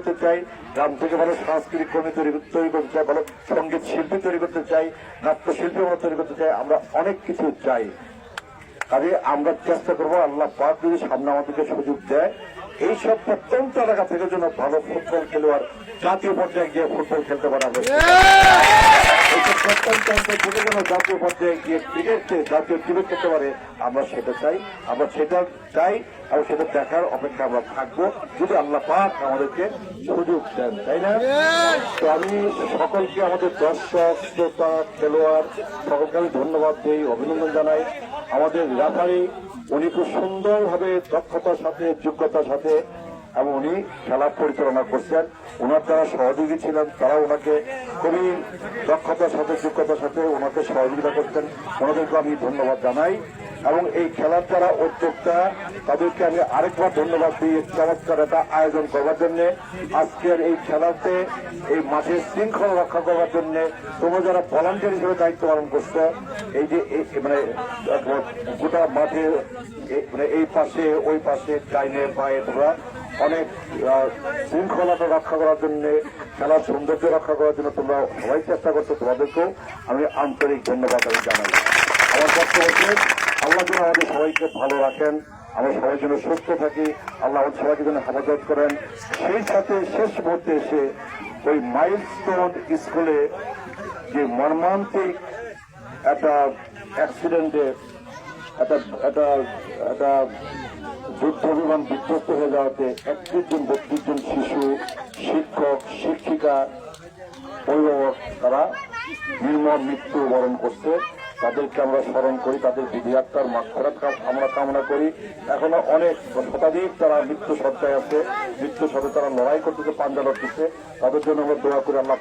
করতে চাই, গ্রাম থেকে ভালো সাংস্কৃতিক কর্মী তৈরি তৈরি করতে চাই ভালো সংগীত শিল্পী তৈরি করতে চাই নাট্যশিল্পী আমরা তৈরি করতে চাই আমরা অনেক কিছু চাই। কাজে আমরা চেষ্টা করব, আল্লাহ পাক যদি সামনে আমাদেরকে সুযোগ দেয় এইসব প্রত্যন্ত এলাকা থেকে জন্য ভালো ফুটবল খেলোয়াড় জাতীয় পর্যায়ে গিয়ে ফুটবল খেলতে পারা। যেন জাতীয় পর্যায়ে গিয়ে জাতীয় ক্রিকেট করতে পারে আমরা সেটা চাই, আমরা সেটা চাই এবং সেটা দেখার অপেক্ষা আমরা থাকব। যদি আল্লাহ পাক আমাদেরকে সুযোগ দেন, তাই না? তো আমি সকলকে, আমাদের দর্শক, শ্রোতা, খেলোয়াড়, সকলকে আমি ধন্যবাদ দিই, অভিনন্দন জানাই। আমাদের রেফারি উনি খুব সুন্দরভাবে দক্ষতার সাথে, যোগ্যতার সাথে এবং উনি খেলা পরিচালনা করছেন। ওনার যারা সহযোগী ছিলেন তারা ওনাকে খুবই দক্ষতার সাথে, যোগ্যতার সাথে ওনাকে সহযোগিতা করতেন। ওনাদেরকে আমি ধন্যবাদ জানাই। এবং এই খেলার যারা উদ্যোক্তা, তাদেরকে আমি আরেকবার ধন্যবাদ দিই চমৎকার একটা আয়োজন করবার জন্য, আজকের এই খেলাতে এই মাঠের শৃঙ্খলা রক্ষা করবার জন্য তোমরা যারা ভলান্টিয়ার হিসেবে দায়িত্ব পালন করছ, এই যে মানে গোটা মাঠে মানে এই পাশে, ওই পাশে ডাইনে পায়ে তোমরা অনেক শৃঙ্খলাটা রক্ষা করার জন্য, খেলার সৌন্দর্য রক্ষা করার জন্য তোমরা সবাই চেষ্টা করছ তোমাদেরকেও। আমি আন্তরিক ধন্যবাদ আমি জানাই। আমার বক্তব্য শেষ। আল্লাহ যেন আমাদের সবাইকে ভালো রাখেন, আমরা সবাই যেন সুস্থ থাকি, আল্লাহ আমাদের সবাইকে যেন হেফাজত করেন। সেই সাথে শেষ মুহূর্তে এসে ওই মাইল মাইলস্টোন স্কুলে যে মর্মান্তিক একটা অ্যাক্সিডেন্টে একটা একটা একটা যুদ্ধ বিমান বিধ্বস্ত হয়ে যাওয়াতে একত্রিশ জন, বত্রিশ জন শিশু, শিক্ষক, শিক্ষিকা, অভিভাবক তারা নির্মম মৃত্যু বরণ করছে। তাদেরকে আমরা স্মরণ করি, তাদের বিধি আত্মার মাক্ষরাত আমরা কামনা করি। এখনও অনেক শতাধিক তারা মৃত্যু সজ্জায় আছে মৃত্যু সাথে তারা লড়াই করতেছে পাঞ্জাব দিচ্ছে। তাদের জন্য আমরা দোয়া করি, আল্লাহ